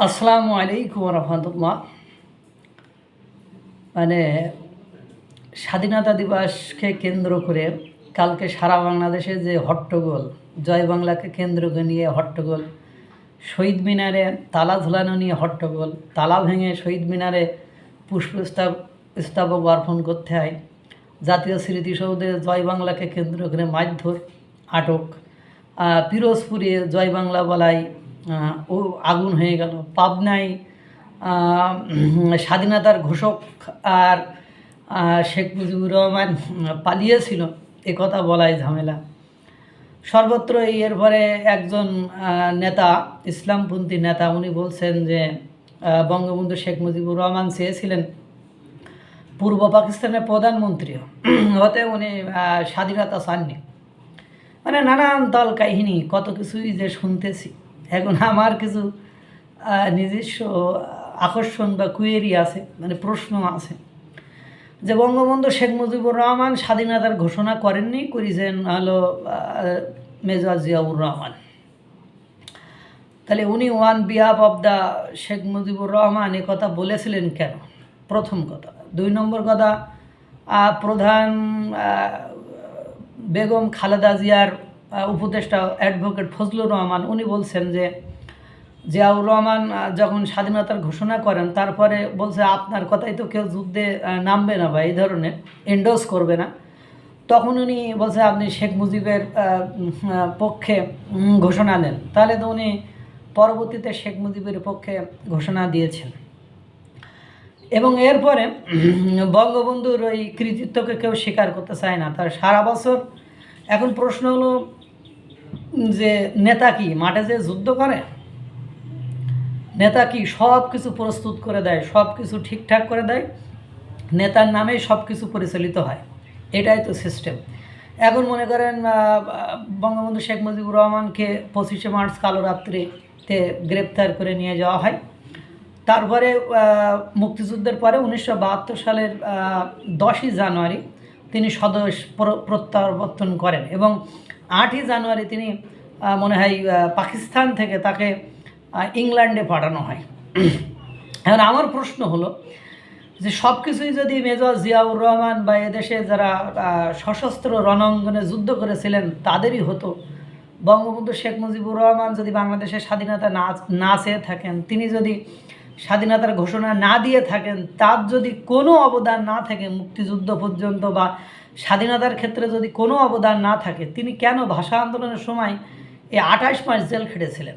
আসসালামু আলাইকুম রহমতুল্লাহ। মানে স্বাধীনতা দিবসকে কেন্দ্র করে কালকে সারা বাংলাদেশে যে হট্টগোল জয় বাংলাকে কেন্দ্র করে নিয়ে হট্টগোল শহীদ মিনারে তালা ঝুলানো নিয়ে হট্টগোল তালা ভেঙে শহীদ মিনারে পুষ্পস্তাব স্থাপক অর্পণ করতে হয় জাতীয় স্মৃতিসৌধে জয় বাংলাকে কেন্দ্র করে মারধর আটক পিরোজপুরে জয় বাংলা আহ, ও আগুন হয়ে গেল। পাবনায় স্বাধীনতার ঘোষক আর শেখ মুজিবুর রহমান পালিয়েছিল, এ কথা বলাই ঝামেলা। সর্বত্র এর পরে একজন নেতা, ইসলামপন্থী নেতা, উনি বলছেন যে বঙ্গবন্ধু শেখ মুজিবুর রহমান চেয়েছিলেন পূর্ব পাকিস্তানের প্রধানমন্ত্রী হতে উনি স্বাধীনতা চাননি। মানে নানান দল কাহিনী, কত কিছুই যে শুনতেছি। এখন আমার কিছু নিজস্ব আকর্ষণ বা কুয়েরি আছে মানে প্রশ্ন আছে। যে বঙ্গবন্ধু শেখ মুজিবুর রহমান স্বাধীনতার ঘোষণা করেননি, করেছেন হলো মেজর জিয়াউর রহমান। তাহলে উনি on behalf of the Sheikh Mujibur Rahman এ কথা বলেছিলেন কেন? প্রথম কথা। দুই নম্বর কথা প্রধান বেগম খালেদা জিয়ার উপদেষ্টা অ্যাডভোকেট ফজলুর রহমান, উনি বলছেন যে জিয়াউর রহমান যখন স্বাধীনতার ঘোষণা করেন, তারপরে বলছে, আপনার কথাই তো কেউ যুদ্ধে নামবে না বা এই ধরনের এন্ডোজ করবে না। তখন উনি বলছে, আপনি শেখ মুজিবের পক্ষে ঘোষণা দেন। তাহলে তো উনি পরবর্তীতে শেখ মুজিবের পক্ষে ঘোষণা দিয়েছেন। এবং এরপরে বঙ্গবন্ধুর ওই কৃতিত্বকে কেউ স্বীকার করতে চায় না, তার সারা বছর। এখন প্রশ্ন হলো যে নেতা কি, মাঠে যে যুদ্ধ করে? নেতা কি সব কিছু প্রস্তুত করে দেয়, সব কিছু ঠিকঠাক করে দেয়? নেতার নামেই সব কিছু পরিচালিত হয়। এটাই তো সিস্টেম এখন মনে করেন বঙ্গবন্ধু শেখ মুজিবুর রহমানকে পঁচিশে মার্চ কালো রাত্রিতে গ্রেপ্তার করে নিয়ে যাওয়া হয়। তারপরে মুক্তিযুদ্ধের পরে উনিশশো বাহাত্তর সালের দশই জানুয়ারি তিনি স্বদেশ প্রত্যাবর্তন করেন এবং আটই জানুয়ারি তিনি মনে হয় পাকিস্তান থেকে তাকে ইংল্যান্ডে পাঠানো হয়। এখন আমার প্রশ্ন হলো যে সব কিছুই যদি মেজর জিয়াউর রহমান বা এদেশে যারা সশস্ত্র রণাঙ্গনে যুদ্ধ করেছিলেন, তাদেরই হতো। বঙ্গবন্ধু শেখ মুজিবুর রহমান যদি বাংলাদেশের স্বাধীনতা না না চেয়ে থাকেন, তিনি যদি স্বাধীনতার ঘোষণা না দিয়ে থাকেন, তার যদি কোনো অবদান না থাকে মুক্তিযুদ্ধ পর্যন্ত বা স্বাধীনতার ক্ষেত্রে যদি কোনো অবদান না থাকে, তিনি কেন ভাষা আন্দোলনের সময় এই আঠাশ মাস জেল খেটেছিলেন?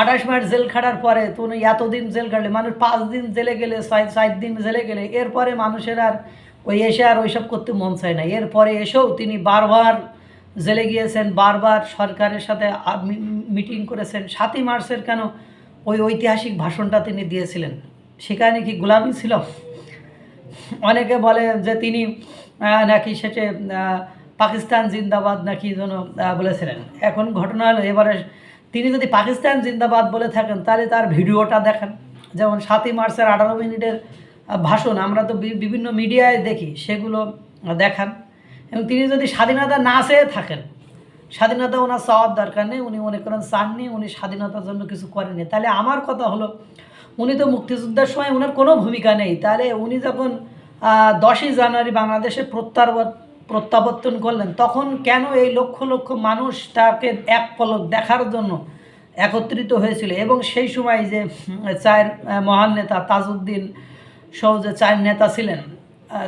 আঠাশ মাস জেল খাটার পরে তো উনি এতদিন জেল খাটলে মানুষ পাঁচ দিন জেলে গেলে, ছয় সাত দিন জেলে গেলে, এরপরে মানুষের আর ওই এসে আর ওইসব করতে মন চায় না। এরপরে এসেও তিনি বারবার জেলে গিয়েছেন, বারবার সরকারের সাথে মিটিং করেছেন। সাতই মার্চের কেন ওই ঐতিহাসিক ভাষণটা তিনি দিয়েছিলেন? সেখানে কি গোলামি ছিল? অনেকে বলে যে তিনি নাকি শেষে পাকিস্তান জিন্দাবাদ নাকি যেন বলেছিলেন। এখন ঘটনা হলো, এবারে তিনি যদি পাকিস্তান জিন্দাবাদ বলে থাকেন, তাহলে তার ভিডিওটা দেখেন। যেমন সাতই মার্চের আঠারো মিনিটের ভাষণ, আমরা তো বিভিন্ন মিডিয়ায় দেখি, সেগুলো দেখান। এবং তিনি যদি স্বাধীনতা না চেয়ে থাকেন, স্বাধীনতা ওনার চাওয়ার দরকার নেই, উনি মনে করেন চাননি, উনি স্বাধীনতার জন্য কিছু করেনি তাহলে আমার কথা হলো, উনি তো মুক্তিযুদ্ধের সময় ওনার কোনো ভূমিকা নেই। তাহলে উনি যখন দশই জানুয়ারি বাংলাদেশে প্রত্যাবর্ত প্রত্যাবর্তন করলেন, তখন কেন এই লক্ষ লক্ষ মানুষ তাকে এক পলক দেখার জন্য একত্রিত হয়েছিল? এবং সেই সময় যে চায়ের মহান নেতা তাজউদ্দিন সহ যে চার নেতা ছিলেন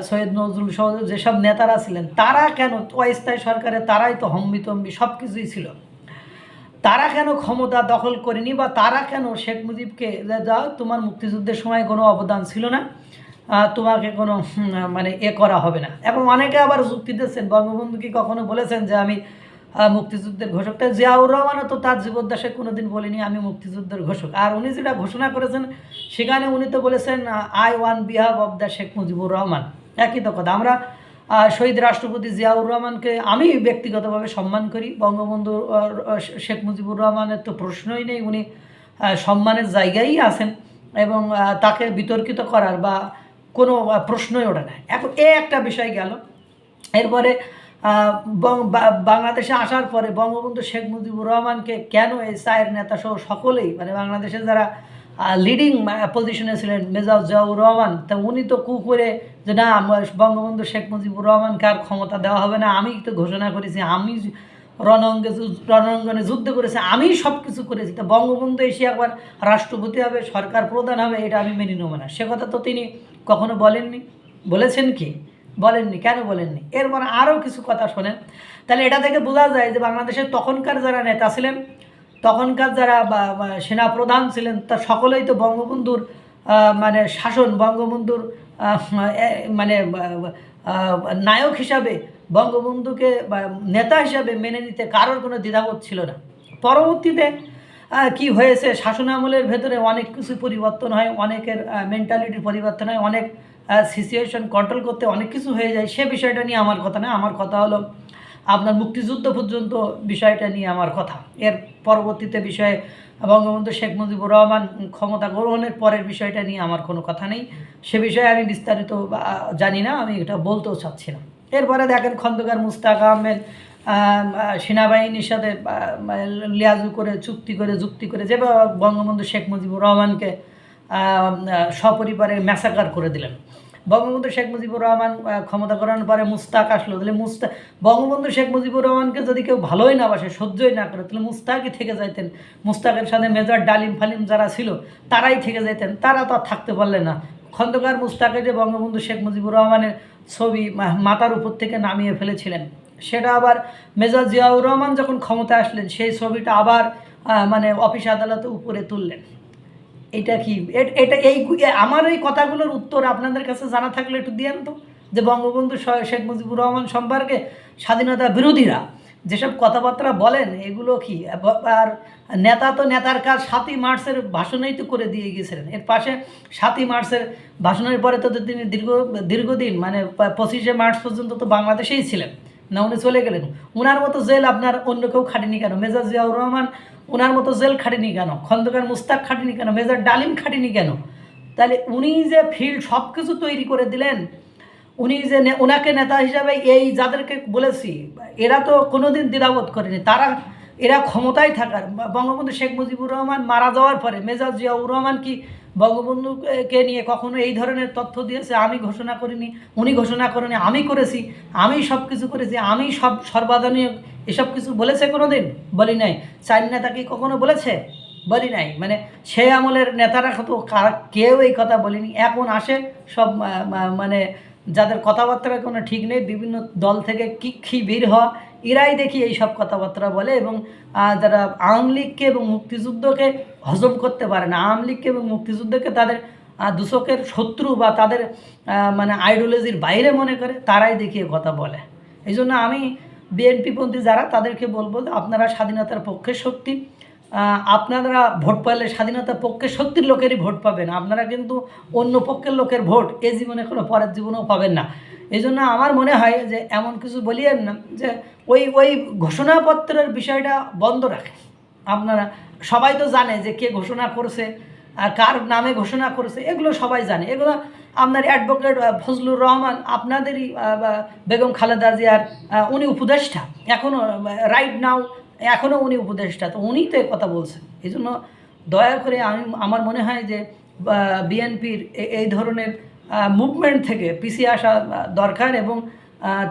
সৈয়দ নজরুল সহ যেসব নেতারা ছিলেন, তারা কেন অস্থায়ী সরকারে, তারাই তো হম্বিতম্বি সব কিছুই ছিল। তারা কেন ক্ষমতা দখল করেনি বা তারা কেন শেখ মুজিবকে যাও তোমার মুক্তিযুদ্ধের সময় কোনো অবদান ছিল না। তোমাকে কোনো মানে এ করা হবে না। এবং অনেকে আবার যুক্তি দিচ্ছেন বঙ্গবন্ধু কি কখনো বলেছেন যে আমি মুক্তিযুদ্ধের ঘোষকটা জিয়াউর রহমানও তো তার জীবদ্দশায় কোনোদিন বলেনি, আমি মুক্তিযুদ্ধের ঘোষক। আর উনি যেটা ঘোষণা করেছেন, সেখানে উনি তো বলেছেন, I on behalf of the Sheikh Mujibur Rahman. একই তো কথা। আমরা শহীদ রাষ্ট্রপতি জিয়াউর রহমানকে আমি ব্যক্তিগতভাবে সম্মান করি। বঙ্গবন্ধু শেখ মুজিবুর রহমানের তো প্রশ্নই নেই। উনি সম্মানের জায়গায় আছেন এবং তাকে বিতর্কিত করার বা কোনো প্রশ্নই ওঠে না। এখন এ একটা বিষয় গেল। এরপরে বাংলাদেশে আসার পরে বঙ্গবন্ধু শেখ মুজিবুর রহমানকে কেন এই নেতা সহ সকলেই মানে বাংলাদেশে যারা লিডিং পজিশনে ছিলেন মেজাজ জিয়াউর রহমান, তা উনি তো কু করে যে না বঙ্গবন্ধু শেখ মুজিবুর রহমানকে আর ক্ষমতা দেওয়া হবে না, আমি তো ঘোষণা করেছি, আমি রণাঙ্গে রণাঙ্গনে যুদ্ধ করেছি, আমি সব কিছু করেছি, তা বঙ্গবন্ধু এসে একবার রাষ্ট্রপতি হবে, সরকার প্রধান হবে, এটা আমি মেনে নেব না। সে কথা তো তিনি কখনো বলেননি? বলেছেন কি? বলেননি। কেন বলেননি? এরপর আরও কিছু কথা শোনেন। তাহলে এটা থেকে বোঝা যায় যে বাংলাদেশের তখনকার যারা নেতা ছিলেন, তখনকার যারা বা সেনাপ্রধান ছিলেন, তা সকলেই তো বঙ্গবন্ধুর মানে শাসন, বঙ্গবন্ধুর মানে নায়ক হিসাবে বঙ্গবন্ধুকে নেতা হিসাবে মেনে নিতে কারোর কোনো দ্বিধাবোধ ছিল না। পরবর্তীতে কি হয়েছে? শাসনামলের ভেতরে অনেক কিছু পরিবর্তন হয় অনেকের মেন্টালিটির পরিবর্তন হয় অনেক সিচুয়েশন কন্ট্রোল করতে অনেক কিছু হয়ে যায়। সে বিষয়টা নিয়ে আমার কথা না আমার কথা হলো আপনার মুক্তিযুদ্ধ পর্যন্ত বিষয়টা নিয়ে আমার কথা। এর পরবর্তীতে বিষয়ে বঙ্গবন্ধু শেখ মুজিবুর রহমান ক্ষমতা গ্রহণের পরের বিষয়টা নিয়ে আমার কোনো কথা নেই। সে বিষয়ে আমি বিস্তারিত জানি না আমি এটা বলতেও চাচ্ছি না। এরপরে দেখেন খন্দকার মুস্তাক আহমেদ আহ, আহ, সেনাবাহিনীর সাথে লিয়াজু করে, চুক্তি করে, যুক্তি করে যেভাবে বঙ্গবন্ধু শেখ মুজিবুর রহমানকে সপরিবারে ম্যাসাকার করে দিলেন। বঙ্গবন্ধু শেখ মুজিবুর রহমান ক্ষমতা করানোর পরে মুস্তাক আসলো। তাহলে মুস্তাক, বঙ্গবন্ধু শেখ মুজিবুর রহমানকে যদি কেউ ভালোই না বাসে, সহ্যই না করে, তাহলে মুস্তাকই থেকে যাইতেন। মুস্তাকের সাথে মেজর ডালিম ফালিম যারা ছিল, তারাই থেকে যাইতেন। তারা তো আর থাকতে পারলেন না। খন্দকার মুস্তাকে যে বঙ্গবন্ধু শেখ মুজিবুর রহমানের ছবি, মা- মাথার উপর থেকে নামিয়ে ফেলেছিলেন। সেটা আবার মেজর জিয়াউর রহমান যখন ক্ষমতা আসলেন, সেই ছবিটা আবার মানে অফিস আদালতে উপরে তুললেন। এটা কি? এটা এই আমার এই কথাগুলোর উত্তর আপনাদের কাছে জানা থাকলে একটু দিয়েন তো, যে বঙ্গবন্ধু শেখ মুজিবুর রহমান সম্পর্কে স্বাধীনতা বিরোধীরা যেসব কথাবার্তা বলেন, এগুলো কি? আর নেতা তো নেতার কাজ সাতই মার্চের ভাষণেই তো করে দিয়ে গিয়েছিলেন এর পাশে সাতই মার্চের ভাষণের পরে তো তিনি দীর্ঘ, দীর্ঘদিন মানে পঁচিশে মার্চ পর্যন্ত তো বাংলাদেশেই ছিলেন। না, উনি চলে গেলেন। ওনার মতো জেল আপনার অন্য কেউ খাটেনি কেন? মেজর জিয়াউর রহমান ওনার মতো জেল খাটেনি কেন? খন্দকার মুস্তাক খাটেনি কেন? মেজর ডালিম খাটেনি কেন? তাহলে উনি যে ফিল্ড সব কিছু তৈরি করে দিলেন, উনি যে ওনাকে নেতা হিসাবে এই যাদেরকে বলেছি, এরা তো কোনোদিন দ্বিধাবোধ করেনি। তারা এরা ক্ষমতায় থাকার। বঙ্গবন্ধু শেখ মুজিবুর রহমান মারা যাওয়ার পরে মেজাজ জিয়াউর রহমান কি বঙ্গবন্ধুকে নিয়ে কখনো এই ধরনের তথ্য দিয়েছে? আমি ঘোষণা করিনি, উনি ঘোষণা করেনি, আমি করেছি, আমি সব কিছু করেছি, আমি সব সর্বাধনীয় এসব কিছু বলেছে কোনো দিন বলি নাই। চার নেতা কি কখনো বলেছে? বলি নাই। মানে সেই আমলের নেতারা তো কেউ এই কথা বলিনি। এখন আসে সব মানে যাদের কথাবার্তার কোনো ঠিক নেই, বিভিন্ন দল থেকে কি কি বের হওয়া, এরাই দেখি এই সব কথাবার্তা বলে এবং যারা আওয়ামী লীগকে এবং মুক্তিযুদ্ধকে হজম করতে পারে না। আওয়ামী লীগকে এবং মুক্তিযুদ্ধকে তাদের দূষকের শত্রু বা তাদের মানে আইডিওলজির বাইরে মনে করে, তারাই দেখিয়ে কথা বলে। এই জন্য আমি বিএনপিপন্থী যারা, তাদেরকে বলব আপনারা স্বাধীনতার পক্ষে শক্তি আপনারা ভোট পাইলে স্বাধীনতার পক্ষে শক্তির লোকেরই ভোট পাবেন। আপনারা কিন্তু অন্য পক্ষের লোকের ভোট এ জীবনে কোনো পরের জীবনেও পাবেন না। এই জন্য আমার মনে হয় যে এমন কিছু বলিয়েন না যে ওই ওই ঘোষণাপত্রের বিষয়টা বন্ধ রাখেন। আপনারা সবাই তো জানে যে কে ঘোষণা করছে কার নামে ঘোষণা করেছে, এগুলো সবাই জানে। এগুলো আপনার অ্যাডভোকেট ফজলুর রহমান, আপনাদেরই বেগম খালেদা জিয়ার উনি উপদেষ্টা। এখনও রাইট নাও এখনও উনি উপদেষ্টা, তো উনিই তো কথা বলছেন। এই জন্য দয়া করে আমি, আমার মনে হয় যে বিএনপির এই ধরনের মুভমেন্ট থেকে পিছিয়ে আসা দরকার এবং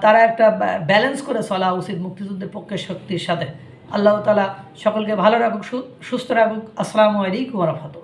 তারা একটা ব্যালেন্স করে চলা উচিত মুক্তিযুদ্ধের পক্ষে শক্তির সাথে। আল্লাহ তালা সকলকে ভালো রাখুক সুস্থ রাখুক। আসসালামু আলাইকুম রহমতুল্লাহ।